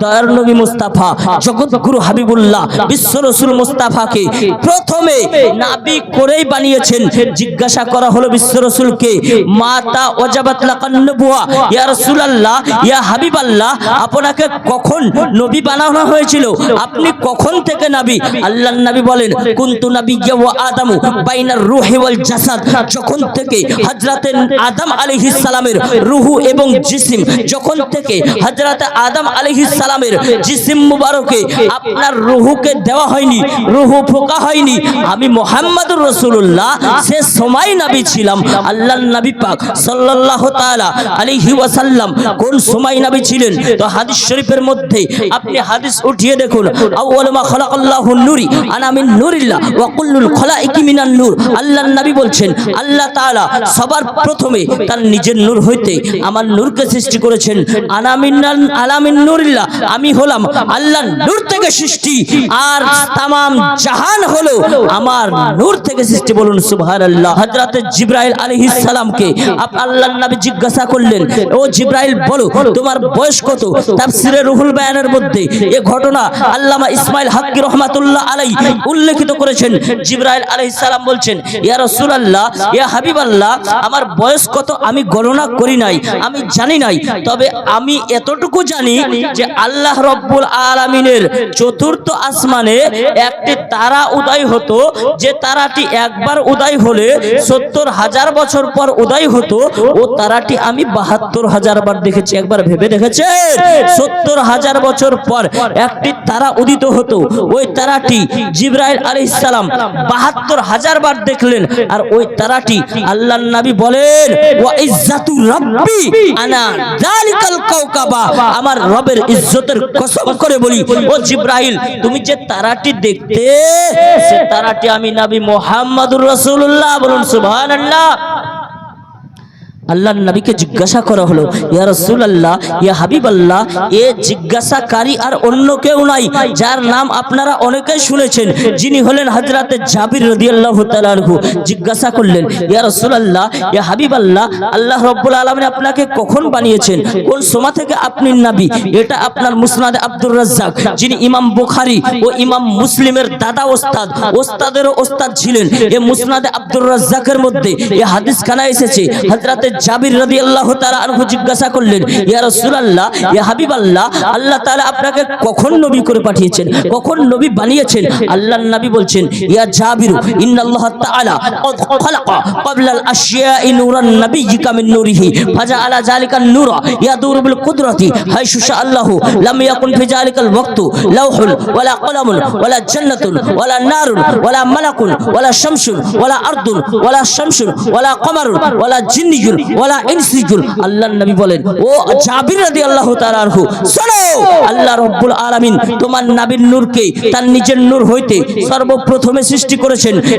দয়ার নবী মুস্তাফা জগৎগুরু হাবিবুল্লাহ বিশ্ব রসুল মুস্তাফাকে প্রথমে নাবি করেই বানিয়েছেন। জিজ্ঞাসা করা হলো বিশ্ব রসুলকে মাতা ওজাবাত লাকান্নবুয়া ইয়া রাসূলুল্লাহ ইয়া হাবিবাল্লাহ আপনাকে কখন নবী বানানো হয়েছিল? আপনি কখন থেকে নবী? আল্লাহর নবী বলেন কুনতু নাবিয়্যা ওয়া আদামু বাইনার রূহি ওয়াল জাসাদ। যখন থেকে হযরতে আদম আলাইহিস সালামের রুহু এবং জিসিম যখন থেকে হযরতে আদম আলাইহিস সালামের জিসিম মুবারকে আপনার রুহুকে দেওয়া হয়নি, রুহু ফোকা হয়নি। আমি মোহাম্মদুর রাসূলুল্লাহ, সে সময় নবী ছিলাম। আল্লাহ নবী পাক সাল্লাল্লাহু তাআলা আলাইহি ওয়াসাল্লাম কোন সময় নবী ছিলেন? তো হাদিস শরীফের মধ্যে আপনি হাদিস উঠিয়ে দেখুন। আউয়াল মা খালাকাল্লাহু নূরি, আনা মিন নূরিল্লাহ ওয়া কুল্লুল খালাইকি মিনান নূর। আল্লাহর নবী বলছেন, আল্লাহ তাআলা সবার প্রথমে তার নিজের নূর হইতে আমার নূরকে সৃষ্টি করেছেন। আনা মিনান আলামিন নূরিল্লাহ আমি হলাম আল্লাহর নূর থেকে সৃষ্টি। আর তামাম জাহান হলো আমার নূর থেকে সৃষ্টি বলুন সুবহানাল্লাহ। হযরত জিবরাইল আলাইহিস সালামকে আপ আল্লাহর নবী জিজ্ঞাসা করলেন ও জিবরাইল বলো তোমার বয়স কত? তাফসিরে রুহুল বায়ানের মধ্যে এ ঘটনা আল্লামা ইসমাইল হাক্কি রহমাতুল্লাহ আলাই। উল্লেখিত করেছেন। জিবরাইল আলাইহিস সালাম বলছেন ইয়া রাসূলুল্লাহ ইয়া হাবিবাল্লাহ আমার বয়স কত আমি গণনা করি নাই আমি জানি নাই তবে আমি এতটুকু জানি যে আল্লাহ রব্বুল আলামিনের চতুর্থ আসমানে একটি তারা উদয় হতো, যে তারাটি একবার উদয় হলে সত্তর হাজার বছর পর উদয় হতো, ও তারাটি আমি বাহাত্তর হাজার বার দেখেছি, একবার ভেবে দেখেছে? সত্তর হাজার বছর পর একটি তারা উদিত হতো, ওই তারাটি জিব্রাইল আলাইহিস সালাম বাহাত্তর হাজার বার দেখলেন, আর ওই তারাটি আল্লাহ নবী বলেন, ওয়া ইজ্জাতু রাব্বি আনা যালিকাল কাওকাবা আমার রবের ইজ্জতের কসম করে বলি, ও জিব্রাইল, তুমি যে তারাটি দেখতে, সে তারাটি আমি নাবি মুহাম্মদুর রাসূলুল্লাহ বলুন, সুবহানাল্লাহ। আল্লাহর নবীকে জিজ্ঞাসা করা হলো, ইয়া রাসূলুল্লাহ, ইয়া হাবিবাল্লাহ, এ জিজ্ঞাসাকারী আর অন্য কেউ নাই, যার নাম আপনারা অনেকেই শুনেছেন, যিনি হলেন হযরতে জাবির রাদিয়াল্লাহু তাআলা আনহু। জিজ্ঞাসা করলেন, ইয়া রাসূলুল্লাহ, ইয়া হাবিবাল্লাহ, আল্লাহ আল্লাহ রাব্বুল আলামিন আপনাকে কখন বানিয়েছেন? কোন সময় থেকে আপনি নবী? এটা আপনার মুসনাদে আব্দুর রাজ্জাক, যিনি ইমাম বুখারী ও ইমাম মুসলিমের দাদা ওস্তাদ, ওস্তাদেরও ওস্তাদ ছিলেন। এ মুসনাদে আব্দুর রাজ্জাকের মধ্যে এ হাদিস খানা এসেছে, হযরতে জাবির রাদিয়াল্লাহু তাআলা আনহু জিজ্ঞাসা করলেন ইয়া রাসূলুল্লাহ ইয়া হাবিবাল্লাহ আল্লাহ তাআলা আপনাকে কখন নবী করে পাঠিয়েছেন কখন নবী বানিয়েছেন আল্লাহর নবী বলছেন ইয়া জাবির ইন্নাল্লাহ তাআলা قد خلق قبل الاشياء نورا نبيك من نوره فجعل ذلك النور يدور بالقدرة حيث شاء الله لم يكن في ذلك الوقت لوح ولا قلم ولا جنة ولا نار ولا ملك ولا شمس ولا أرض ولا شمس ولا قمر ولا جني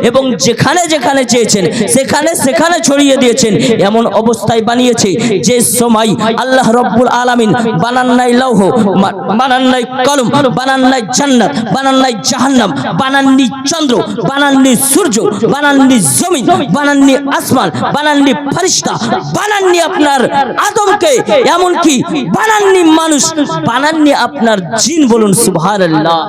এবং যেখানে যেখানে চেয়েছেন, সেখানে সেখানে ছড়িয়ে দিয়েছেন, এমন অবস্থায় বানিয়েছে যে সময় আল্লাহ রব্বুল আলামিন বানান নাই লৌহ বানান নাই কলম, বানান নাই জান্নাত, বানান নাই জাহান্নাম বানাননি চন্দ্র বানাননি সূর্য বানাননি জমিন বানাননি আসমান বানাননি ফারিস্তা বানাননি আপনার আদমকে এমনকি বানাননি মানুষ বানাননি আপনার জিন বলুন সুবহানাল্লাহ।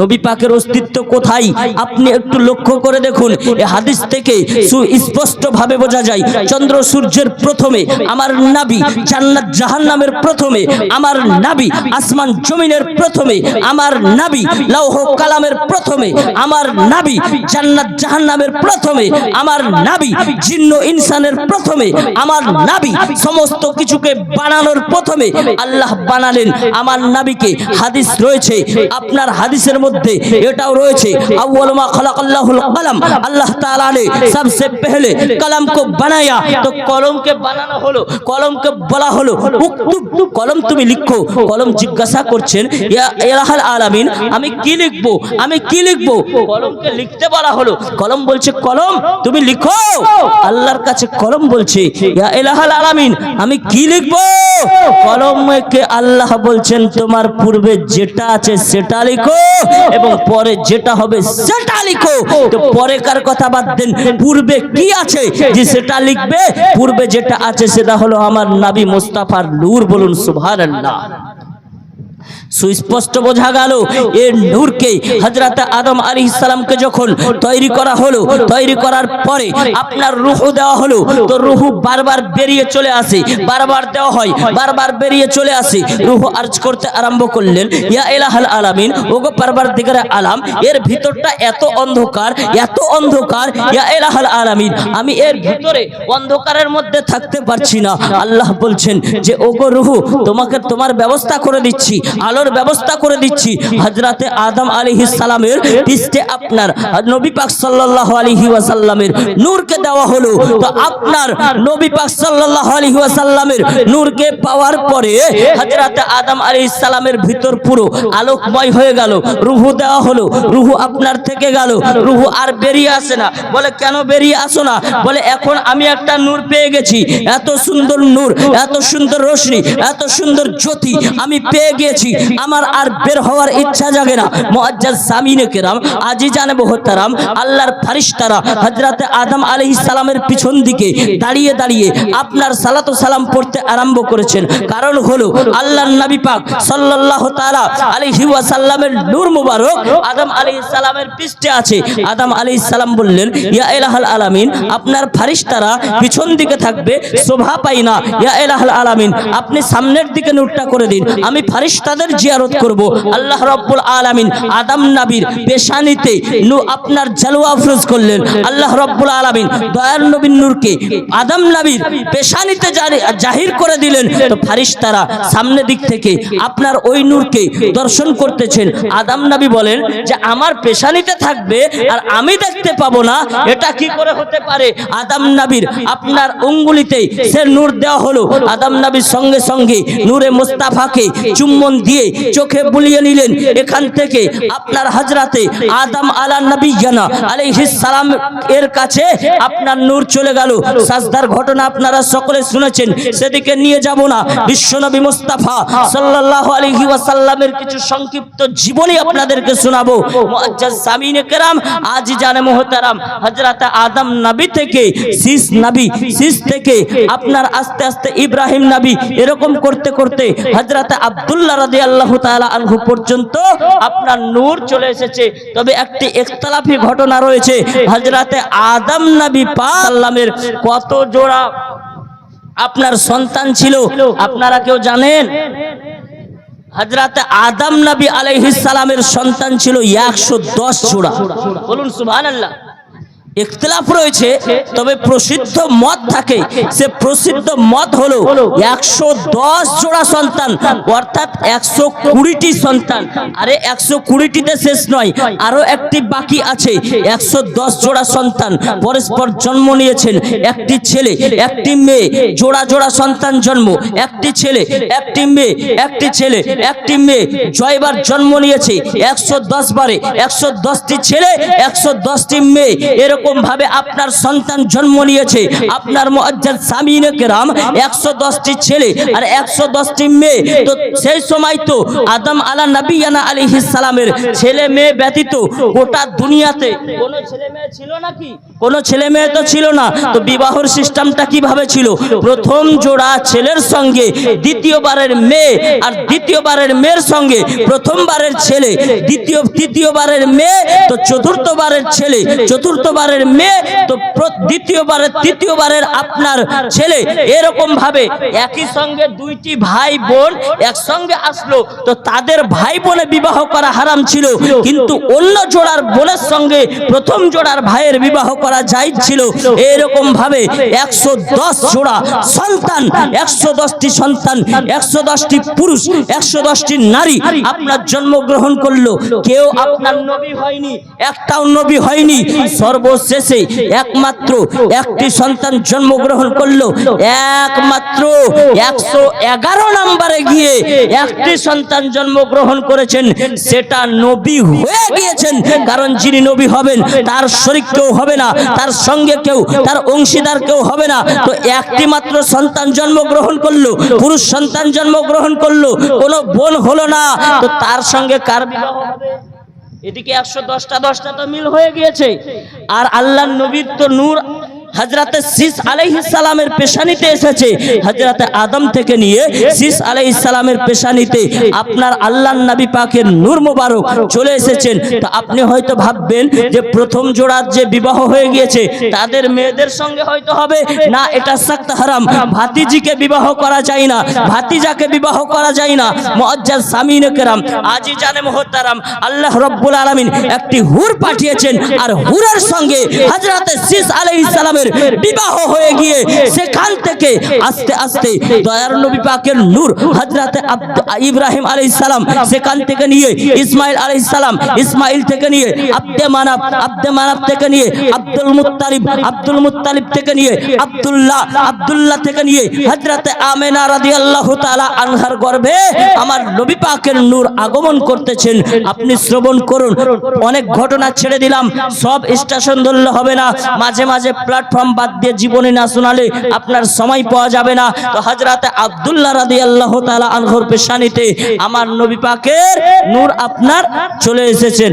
নবী পাকের অস্তিত্ব কোথায়? আপনি একটু লক্ষ্য করে দেখুন। এই হাদিস থেকে সুস্পষ্ট ভাবে বোঝা যায়, চন্দ্র সূর্যের প্রথমে আমার নাবি, জান্নাত জাহান্নামের প্রথমে আমার নাবি, আসমান জমিনের প্রথমে আমার নাবি, লৌহ কালামের প্রথমে আমার নাবি, জান্নাত জাহান্নামের প্রথমে আমার নাবি জিন্ন ইনসানের প্রথমে আমার নাবি, সমস্ত কিছুকে বানানোর প্রথমে আল্লাহ বানালেন। আমার নাবিকে হাদিস রয়েছে, আপনার হাদিসের মধ্যে এটাও রয়েছে আউয়াল মা খালাকাল্লাহুল কলম আল্লাহ তাআলা ने सबसे पहले कलम को बनाया तो কলম কে বানানো হলো কলমকে বলা হলো উক্তুব কলম তুমি লিখো কলম জিজ্ঞাসা করছেন ইয়া ইলাহাল আলামিন আমি কি লিখবো আমি কি লিখবো কলমকে লিখতে বলা হলো কলম বলছে কলম তুমি লিখো আল্লাহর কাছে কলম বলছে ইয়া ইলাহাল আলামিন আমি কি লিখবো কলমকে আল্লাহ বলছেন তোমার পূর্বে যেটা আছে সেটা লিখো এবং পরে যেটা হবে সেটা লিখো। তো পরে কার কথা বাদ দেন? পূর্বে কি আছে? যে সেটা লিখবে, পূর্বে যেটা আছে সেটা হলো আমার নাবি মুস্তাফার নূর বলুন, সুবহানাল্লাহ। সুস্পষ্ট বোঝা গেল এর নূরকে হজরত আদম আলী ইসলামকে যখন তৈরি করা হলো, তৈরি করার পরে আপনার রুহু দেওয়া হলো, তো রুহু বারবার বেরিয়ে চলে আসে, বারবার দেওয়া হয়, বারবার বেরিয়ে চলে আসে, রুহু আর্জ করতে আরম্ভ করলেন, ইয়া এলাহাল আলামিন, ওগো পারবার দিগরে আলাম, এর ভিতরটা এত অন্ধকার এত অন্ধকার, ইয়া এলাহাল আলামিন, আমি এর ভিতরে অন্ধকারের মধ্যে থাকতে পারছি না। আল্লাহ বলছেন যে, ওগো রুহু, তোমাকে তোমার ব্যবস্থা করে দিচ্ছি আলোর ব্যবস্থা করে দিচ্ছি। হজরতে আদম আলী সালামের পৃষ্ঠে আপনার নবী পাক সাল্লাহ আলহি ওয়াসাল্লামের নূরকে দেওয়া হলো। তো আপনার নবী পাক সাল্লাহ আলহি ওয়াসাল্লামের নূরকে পাওয়ার পরে হজরতে আদম আলী সালামের ভিতর পুরো আলোকময় হয়ে গেল। রুহু দেওয়া হলো। রুহু আপনার থেকে গেল। রুহু আর বেরিয়ে আসে না। বলে, কেন বেরিয়ে আসো না? বলে, এখন আমি একটা নূর পেয়ে গেছি। এত সুন্দর নূর, এত সুন্দর রোশনি, এত সুন্দর জ্যোতি আমি পেয়ে গিয়েছি আমার আর বের হওয়ার ইচ্ছা জাগে না। মুআজ্জাজ সামিনে কেরাম আজি জানে বহুতারাম আল্লাহর ফারিস্তারা হযরতে আদম আলাইহিস সালামের পিছন দিকে দাঁড়িয়ে দাঁড়িয়ে আপনার সালাতু সালাম পড়তে আরম্ভ করেছেন। কারণ হলো আল্লাহর নবী পাক সাল্লাল্লাহু তাআলা আলাইহি ওয়াসাল্লামের নূর মুবারক আদম আলাইহিস সালামের পৃষ্ঠে আছে। আদম আলাইহিস সালাম বললেন, ইয়া ইলাহাল আলামিন, আপনার ফারিস্তারা পিছন দিকে থাকবে, শোভা পাই না। ইয়া ইলাহাল আলামিন, আপনি সামনের দিকে নূরটা করে দিন। আমি ফারিস্তাদের জিয়ারত করব। আল্লাহ রাব্বুল আলামিন আদম নবীর পেশানিতে নূর আপনার জালওয়া আফরোজ করলেন। আল্লাহ রাব্বুল আলামিন দয়ার নবীর নূরকে আদম নবীর পেশানিতে জাহির করে দিলেন। তো ফারিস্তারা সামনে দিক থেকে আপনার ওই নূরকে দর্শন করতেছেন। আদম নবী বলেন যে, আমার পেশানিতে থাকবে আর আমি দেখতে পাবো না। এটা কি করে হতে পারে? আদম নবীর আপনার অঙ্গুলিতে সে নূর দেওয়া হলো। আদম নবীর সঙ্গে সঙ্গে নূরে মুস্তাফাকে চুম্বন দিয়ে চোখে বুলিয়ে নিলেন। এখান থেকে আপনার হাজরাতে আদম আলা নবী জানা আলাইহিস সালাম এর কাছে আপনার নূর চলে গেল। সাজদার ঘটনা আপনারা সকলে শুনেছেন। সেদিকে নিয়ে যাব না। বিশ্বনবী মুস্তাফা সাল্লাল্লাহু আলাইহি ওয়াসাল্লামের কিছু সংক্ষিপ্ত জীবনী আপনাদেরকে শোনাবো। মুআজ্জাজ সামিনে কেরাম, আজ জানে মুহতারাম। হযরত আদম নবী থেকে শীষ নবী শীষ থেকে আপনার আস্তে আস্তে ইব্রাহিম নবী এরকম করতে করতে হযরত আব্দুল্লাহ রাদিয়াল্লাহু তাআলা আনহু পর্যন্ত আপনার নূর চলে এসেছে। তবে একটি ইখতিলাফি ঘটনা রয়েছে। আদম নবী পাক সাল্লামের কত জোড়া আপনার সন্তান ছিল, আপনারা কেউ জানেন? হজরত আদম নবী সন্তান ছিল একশো দশ জোড়া। বলুন ইখতিলাফ রয়েছে, তবে প্রসিদ্ধ মত থাকে। সে প্রসিদ্ধ মত হলো একশো দশ জোড়া সন্তান, অর্থাৎ একশো কুড়িটি সন্তান। আরে একশো কুড়িটিতে শেষ নয়, আরও একটি বাকি আছে, একশো দশ জোড়া সন্তান। পরস্পর জন্ম নিয়েছেন, একটি ছেলে, একটি মেয়ে, জোড়া জোড়া সন্তান জন্ম, একটি ছেলে, একটি মেয়ে, একটি ছেলে, একটি মেয়ে, জয়বার জন্ম নিয়েছে, একশো দশ বারে, একশো দশটি ছেলে, একশো দশটি মেয়ে, এরকম ভাবে আপনার সন্তান জন্ম নিয়েছে। আপনার মুআজ্জাজ সামিনে কেরাম, একশো দশটি ছেলে আর একশো দশটি মেয়ে। তো সেই সময় তো আদম আলা নবীনা আলী সালামের ছেলে মেয়ে ব্যতীত গোটা দুনিয়াতে কোনো ছেলে মেয়ে ছিল নাকি? কোনো ছেলে মেয়ে তো ছিল না। তো বিবাহর সিস্টেমটা কীভাবে ছিল? প্রথম জোড়া ছেলের সঙ্গে, দ্বিতীয়বারের মেয়ে আর দ্বিতীয়বারের মেয়ের সঙ্গে। প্রথমবারের ছেলে, দ্বিতীয়, তৃতীয়বারের মেয়ে, তো চতুর্থবারের ছেলে, চতুর্থবারের মেয়ে, তো দ্বিতীয়বারের, তৃতীয়বারের আপনার ছেলে। এরকম ভাবে একই সঙ্গে দুইটি ভাই বোন একসঙ্গে আসলো। তো তাদের ভাই বোনে বিবাহ করা হারাম ছিল। কিন্তু অন্য জোড়ার বোনের সঙ্গে প্রথম জোড়ার ভাইয়ের বিবাহ করা জায়েজ ছিল, এরকম ভাবে একশো দশ জোড়া সন্তান, একশো দশটি সন্তান, একশো দশটি পুরুষ, একশো দশটি নারী আপনার জন্মগ্রহণ করল। কেউ আপনার নবী হয়নি, একটাও নবী হয়নি। সর্বশেষে একমাত্র একটি সন্তান জন্মগ্রহণ করল। একমাত্র একশো এগারো নাম্বারে গিয়ে একটি সন্তান জন্মগ্রহণ করেছেন। সেটা নবী হয়ে গিয়েছেন, কারণ যিনি নবী হবেন, তার শরীর কেউ হবে না। তার সঙ্গে কেউ, তার অংশীদার কেউ হবে না। তো একটি মাত্র সন্তান জন্মগ্রহণ করল, পুরুষ সন্তান জন্মগ্রহণ করল, কোনো বোন হলো না। তো তার সঙ্গে কার এদিকে একশো দশটা দশটা তো মিল হয়ে গিয়েছে। আর আল্লাহ নবীর তো নূর হজরতে সিস আলাইহিস সালামের পেশানিতে এসেছে। হজরতে আদম থেকে নিয়ে সিস আলাইহিস সালামের পেশানিতে আপনার আল্লাহর নবী পাকের নূর মোবারক চলে এসেছেন। তো আপনি হয়তো ভাববেন যে প্রথম জোড়ার যে বিবাহ হয়ে গিয়েছে, তাদের মেয়েদের সঙ্গে হয়তো হবে। না, এটা সখ্ত হারাম। ভাতিজিকে বিবাহ করা যায় না। ভাতিজাকে বিবাহ করা যায় না। মুআজ্জাজ সামিনে কেরাম আজি জানে মোহতারাম, আল্লাহ রব্বুল আলামিন একটি হুর পাঠিয়েছেন। আর হুরের সঙ্গে হযরতে সিস আলাইহিস সালামের বিবাহ হয়ে গিয়ে সেখান থেকে আস্তে আস্তে দয়ার নবী পাকের নূর হযরতে আব্দ- ইব্রাহিম আলাইহিস সালাম সেখান থেকে নিয়ে ইসমাইল আলাইহিস সালাম ইসমাইল থেকে নিয়ে আব্দে মানাব আব্দে মানাব থেকে নিয়ে আব্দুল মুত্তালিব আব্দুল মুত্তালিব থেকে নিয়ে আব্দুল্লাহ আব্দুল্লাহ থেকে নিয়ে হযরতে আমেনা রাদিয়াল্লাহু তাআলা আনহার গর্ভে আমার নবী পাকের নূর আগমন করতেছেন। আপনি শ্রবণ করুন। অনেক ঘটনা ছেড়ে দিলাম। সব স্টেশন ধরলে হবে না। মাঝে মাঝে প্ল্যাটফর্ম বাদ দিয়ে জীবনী না শোনালে আপনার সময় পাওয়া যাবে না। তো হাজরাতে আবদুল্লাহ রাদি আল্লাহ তালা আনহর পেশানিতে আমার নবী পাকের নূর আপনার চলে এসেছেন।